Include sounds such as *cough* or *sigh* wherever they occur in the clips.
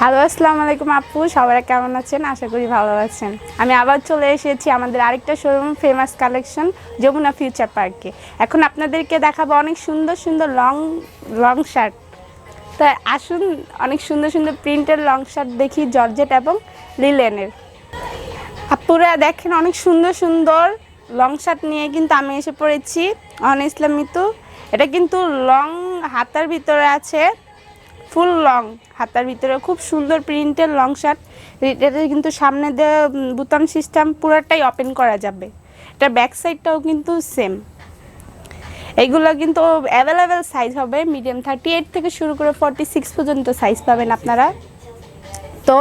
Hello আসসালামু আলাইকুম আপু, সবাই কেমন আছেন? আশা করি ভালো আছেন। আমি আবার চলে এসেছি আমাদের আরেকটা showroom famous collection Jamuna future পার্কে এখন আপনাদেরকে দেখাবো অনেক সুন্দর সুন্দর লং লং শার্ট তো আসুন, অনেক সুন্দর সুন্দর প্রিন্টের লং শার্ট দেখি, জর্জেট এবং লিলেনের আপুরা দেখেন, অনেক সুন্দর সুন্দর লং শার্ট নিয়ে কিন্তু আমি এসে পড়েছি অন ইসলাম মিতু। এটা কিন্তু লং হাতার ভিতরে আছে। ফুল লং, হাতার ভিতরে খুব সুন্দর প্রিন্টের লং শার্ট। এটা কিন্তু সামনে দিয়ে বুতাম সিস্টেম পুরোটাই ওপেন করা যাবে। এটা ব্যাক সাইডটাও কিন্তু সেম এইগুলো কিন্তু অ্যাভেলেবেল সাইজ হবে মিডিয়াম থার্টি এইট থেকে শুরু করে ফর্টি সিক্স পর্যন্ত সাইজ পাবেন আপনারা। তো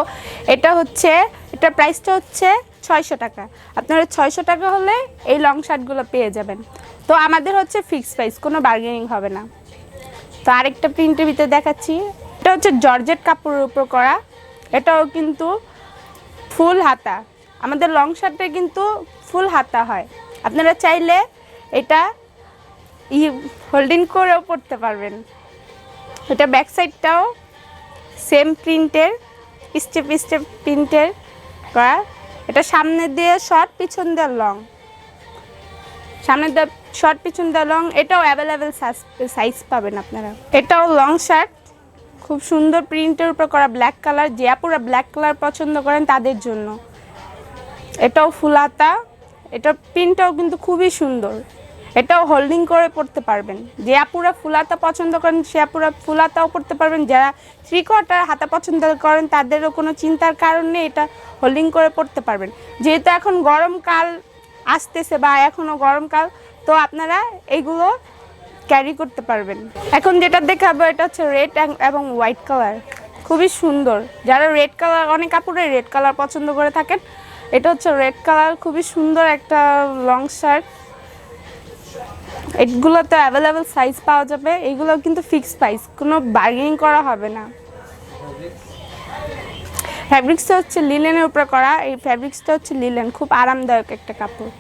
এটা হচ্ছে, এটা প্রাইসটা হচ্ছে ছয়শো টাকা। আপনারা ছয়শো টাকা হলে এই লং শার্টগুলো পেয়ে যাবেন। তো আমাদের হচ্ছে ফিক্সড প্রাইস কোনো বার্গেনিং হবে না। তো আরেকটা প্রিন্টের ভিতরে দেখাচ্ছি। এটা হচ্ছে জর্জেট কাপড়ের উপর করা। এটাও কিন্তু ফুল হাতা। আমাদের লং শার্টে কিন্তু ফুল হাতা হয়। আপনারা চাইলে এটা ই হোল্ডিং করেও পড়তে পারবেন। এটা ব্যাক সাইডটাও সেম প্রিন্টের স্টেপ স্টেপ প্রিন্টের করা। এটা সামনে দিয়ে শর্ট পিছন দিয়ে লং সামনে দিয়ে শর্ট পিছন দিয়ে লং এটাও অ্যাভেলেবেল সাইজ পাবেন আপনারা। এটাও লং শার্ট খুব সুন্দর প্রিন্টের উপর করা ব্ল্যাক কালার যে আপুরা ব্ল্যাক কালার পছন্দ করেন তাদের জন্য। এটাও ফুলাতা, এটার প্রিন্টটাও কিন্তু খুবই সুন্দর। এটাও হোল্ডিং করে পড়তে পারবেন। যে আপুরা ফুলাতা পছন্দ করেন, সে আপুরা ফুলাতাও পড়তে পারবেন। যারা থ্রি কোয়ার্টার হাতা পছন্দ করেন, তাদেরও কোনো চিন্তার কারণ নেই, এটা হোল্ডিং করে পড়তে পারবেন। যেহেতু এখন গরমকাল আসতেছে বা এখনও গরমকাল তো আপনারা এইগুলো ক্যারি করতে পারবেন। এখন যেটা দেখাবো, এটা হচ্ছে রেড এবং হোয়াইট কালার খুবই সুন্দর। যারা রেড কালার অনেক কাপড়ে রেড কালার পছন্দ করে থাকেন। এটা হচ্ছে রেড কালার খুবই সুন্দর একটা লং শার্ট এগুলোতে অ্যাভেলেবেল সাইজ পাওয়া যাবে। এগুলো কিন্তু ফিক্স প্রাইস কোনো বার্গেনিং করা হবে না। ফ্যাব্রিক্সটা হচ্ছে লিলেনের উপরে করা। এই ফ্যাব্রিক্সটা হচ্ছে লিলেন খুব আরামদায়ক একটা কাপড়।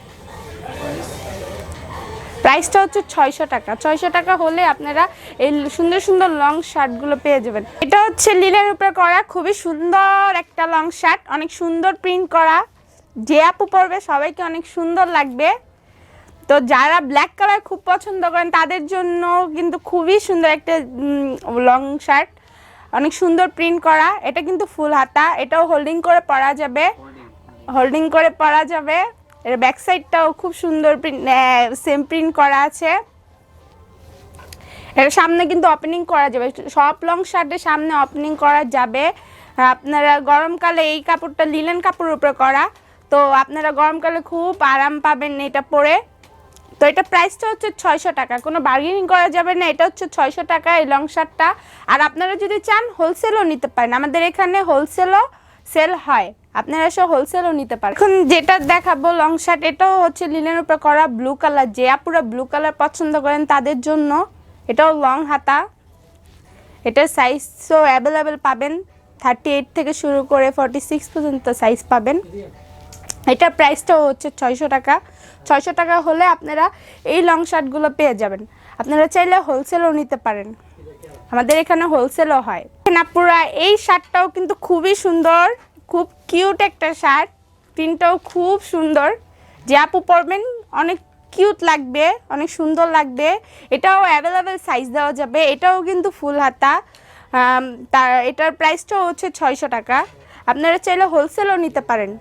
প্রাইসটা হচ্ছে ছয়শো টাকা। ছয়শো টাকা হলে আপনারা এই সুন্দর সুন্দর লং শার্টগুলো পেয়ে যাবেন। এটা হচ্ছে লিলের উপরে করা খুবই সুন্দর একটা লং শার্ট অনেক সুন্দর প্রিন্ট করা। যে আপু পরবে সবাইকে অনেক সুন্দর লাগবে। তো যারা ব্ল্যাক কালার খুব পছন্দ করেন তাদের জন্য কিন্তু খুবই সুন্দর একটা লং শার্ট অনেক সুন্দর প্রিন্ট করা। এটা কিন্তু ফুল হাতা এটাও হোল্ডিং করে পরা যাবে। হোল্ডিং করে পরা যাবে। এর ব্যাক সাইডটাও খুব সুন্দর প্রিন্ট সেম প্রিন্ট করা আছে। এর সামনে কিন্তু ওপেনিং করা যাবে। সব লং শার্টের সামনে ওপেনিং করা যাবে। আপনারা গরমকালে এই কাপড়টা লিলেন কাপড়ের উপরে করা। তো আপনারা গরমকালে খুব আরাম পাবেন এটা পরে। তো এটা প্রাইসটা হচ্ছে ছয়শো টাকা। কোনো বার্গেনিং করা যাবে না। এটা হচ্ছে ছয়শো টাকা এই লং শার্টটা আর আপনারা যদি চান হোলসেলও নিতে পারেন। আমাদের এখানে হোলসেলও সেল হয়। আপনারা সব হোলসেলও নিতে পারেন। এখন যেটা দেখাবো লং শার্ট এটাও হচ্ছে লিলের উপরে করা ব্লু কালার যে আপুরা ব্লু কালার পছন্দ করেন, তাদের জন্য এটাও লং হাতা। এটার সাইজও অ্যাভেলেবেল পাবেন। থার্টি এইট থেকে শুরু করে ফর্টি সিক্স পর্যন্ত সাইজ পাবেন। এটার প্রাইসটাও হচ্ছে ছয়শো টাকা। ছয়শো টাকা হলে আপনারা এই লং শার্টগুলো পেয়ে যাবেন। আপনারা চাইলে হোলসেলও নিতে পারেন। আমাদের এখানে হোলসেলও হয়। আপুরা এই শার্টটাও কিন্তু খুবই সুন্দর। খুব কিউট একটা শার্ট। প্রিন্টটাও খুব সুন্দর। যে আপু পরবেন, অনেক কিউট লাগবে, অনেক সুন্দর লাগবে। এটাও অ্যাভেলেবেল সাইজ দেওয়া যাবে। এটাও কিন্তু ফুল হাতা। তার, এটার প্রাইসটাও হচ্ছে ছয়শো টাকা। আপনারা চাইলে হোলসেলও নিতে পারেন।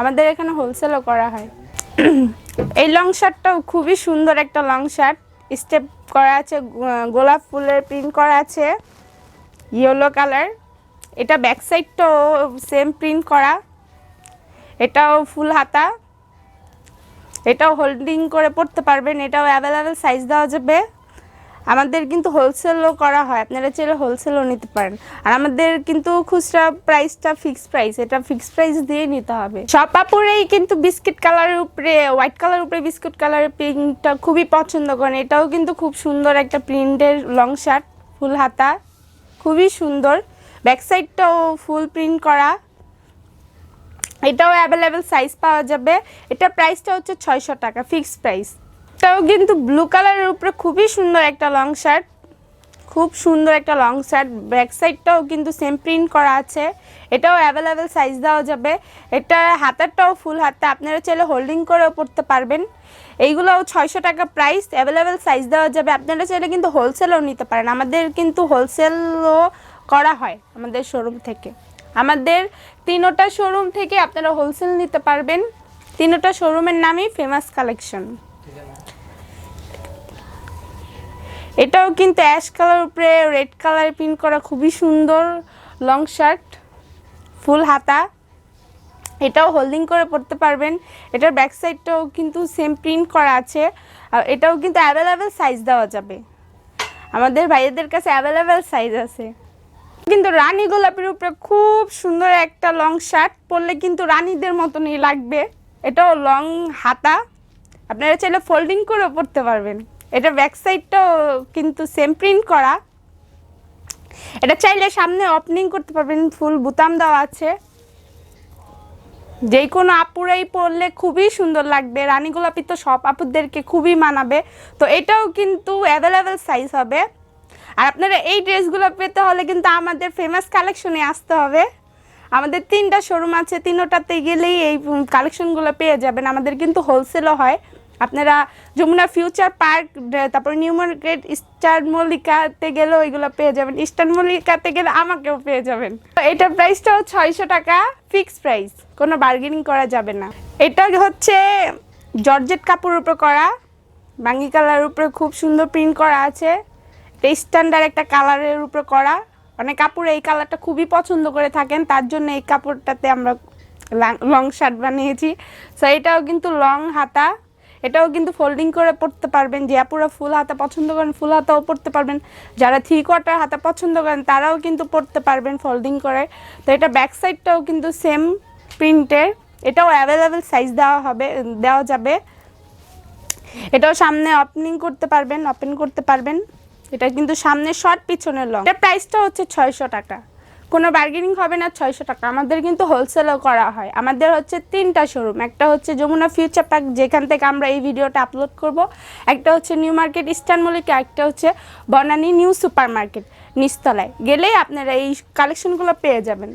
আমাদের এখানে হোলসেলও করা হয়। *clears throat* এই লং শার্টটাও খুবই সুন্দর একটা লং শার্ট স্টেপ করা আছে গোলাপ ফুলের প্রিন্ট করা আছে। ইয়েলো কালার এটা ব্যাক সাইডটাও সেম প্রিন্ট করা। এটাও ফুল হাতা। এটাও হোল্ডিং করে পড়তে পারবেন। এটাও অ্যাভেলেবেল সাইজ দেওয়া যাবে। আমাদের কিন্তু হোলসেলও করা হয়। আপনারা চাইলে হোলসেলও নিতে পারেন। আর আমাদের কিন্তু খুচরা প্রাইসটা ফিক্সড প্রাইস এটা ফিক্সড প্রাইস দিয়ে নিতে হবে। সব কাপড়েই কিন্তু বিস্কিট কালারের উপরে হোয়াইট কালার উপরে বিস্কুট কালারের প্রিন্টটা খুবই পছন্দ করেন। এটাও কিন্তু খুব সুন্দর একটা প্রিন্টের লং শার্ট ফুল হাতা। খুবই সুন্দর। ব্যাক সাইডটাও ফুল প্রিন্ট করা। এটাও অ্যাভেলেবেল সাইজ পাওয়া যাবে। এটা প্রাইসটা হচ্ছে ছয়শো টাকা, ফিক্সড প্রাইস। এটাও কিন্তু ব্লু কালারের উপরে খুবই সুন্দর একটা লং শার্ট, খুব সুন্দর একটা লং শার্ট। ব্যাক সাইডটাও কিন্তু সেম প্রিন্ট করা আছে। এটাও অ্যাভেলেবেল সাইজ দেওয়া যাবে। এটা হাতারটাও ফুল হাতা। আপনারা চাইলে হোল্ডিং করেও পড়তে পারবেন। এইগুলোও ছয়শো টাকা প্রাইস অ্যাভেলেবেল সাইজ দেওয়া যাবে। আপনারা চাইলে কিন্তু হোলসেলও নিতে পারেন। আমাদের কিন্তু হোলসেলও করা হয় আমাদের শোরুম থেকে। আমাদের তিনোটা শোরুম থেকে আপনারা হোলসেল নিতে পারবেন। তিনোটা শোরুমের নামই ফেমাস কালেকশন এটাও কিন্তু অ্যাশ কালার উপরে রেড কালার প্রিন্ট করা খুবই সুন্দর লং শার্ট ফুল হাতা। এটাও হোল্ডিং করে পড়তে পারবেন। এটার ব্যাক সাইডটাও কিন্তু সেম প্রিন্ট করা আছে। আর এটাও কিন্তু অ্যাভেলেবেল সাইজ দেওয়া যাবে। আমাদের ভাইয়াদের কাছে অ্যাভেলেবেল সাইজ আছে। কিন্তু রানী গোলাপের উপরে খুব সুন্দর একটা লং শার্ট পরলে কিন্তু রানীদের মতনই লাগবে। এটাও লং হাতা। আপনারা চাইলে ফোল্ডিং করেও পরতে পারবেন। এটা ব্যাক সাইডটাও কিন্তু সেম প্রিন্ট করা। এটা চাইলে সামনে ওপেনিং করতে পারবেন, ফুল বুতাম দেওয়া আছে। যে কোনো আপুরাই পরলে খুবই সুন্দর লাগবে। রানী গোলাপি তো সব আপুদেরকে খুবই মানাবে। তো এটাও কিন্তু অ্যাভেলেবেল সাইজ হবে। আর আপনারা এই ড্রেসগুলো পেতে হলে কিন্তু আমাদের ফেমাস কালেকশনে আসতে হবে। আমাদের তিনটা শোরুম আছে, তিনোটাতে গেলেই এই কালেকশনগুলো পেয়ে যাবেন। আমাদের কিন্তু হোলসেলও হয়। আপনারা যমুনা ফিউচার পার্ক তারপর নিউ মার্কেট ইস্টার্ন মল্লিকাতে গেলেও এগুলো পেয়ে যাবেন। ইস্টার্ন মল্লিকাতে গেলে আমাকেও পেয়ে যাবেন। এটার প্রাইসটাও ছয়শো টাকা। ফিক্স প্রাইস কোনো বার্গেনিং করা যাবে না। এটা হচ্ছে জর্জেট কাপড়ের উপর করা। বাঙ্গি কালারের উপরে খুব সুন্দর প্রিন্ট করা আছে। স্ট্যান্ডার্ড একটা কালারের উপরে করা। মানে কাপড় এই কালারটা খুবই পছন্দ করে থাকেন, তার জন্য এই কাপড়টাতে আমরা লং শার্ট বানিয়েছি। সো এটাও কিন্তু লং হাতা। এটাও কিন্তু ফোল্ডিং করে পড়তে পারবেন। যে আপুরা ফুল হাতা পছন্দ করেন, ফুল হাতাও পড়তে পারবেন। যারা থ্রি কোয়ার্টার হাতা পছন্দ করেন, তারাও কিন্তু পড়তে পারবেন ফোল্ডিং করে। তো, এটা ব্যাক সাইডটাও কিন্তু সেম প্রিন্টের এটাও অ্যাভেলেবেল সাইজ দেওয়া হবে, দেওয়া যাবে। এটাও সামনে ওপেনিং করতে পারবেন ওপেন করতে পারবেন। এটা কিন্তু সামনে শর্ট পিছনের লং এটা প্রাইসটা হচ্ছে ছয়শো টাকা। কোনো বার্গেনিং হবে না ছয়শো টাকা। আমাদের কিন্তু হোলসেলও করা হয়। আমাদের হচ্ছে তিনটা শোরুম একটা হচ্ছে যমুনা ফিউচার পার্ক যেখান থেকে আমরা এই ভিডিওটা আপলোড করব। একটা হচ্ছে নিউ মার্কেট ইস্টার্ন মল্লিকা একটা হচ্ছে বনানি নিউ সুপার মার্কেট নিস্তলায় গেলেই আপনারা এই কালেকশনগুলো পেয়ে যাবেন।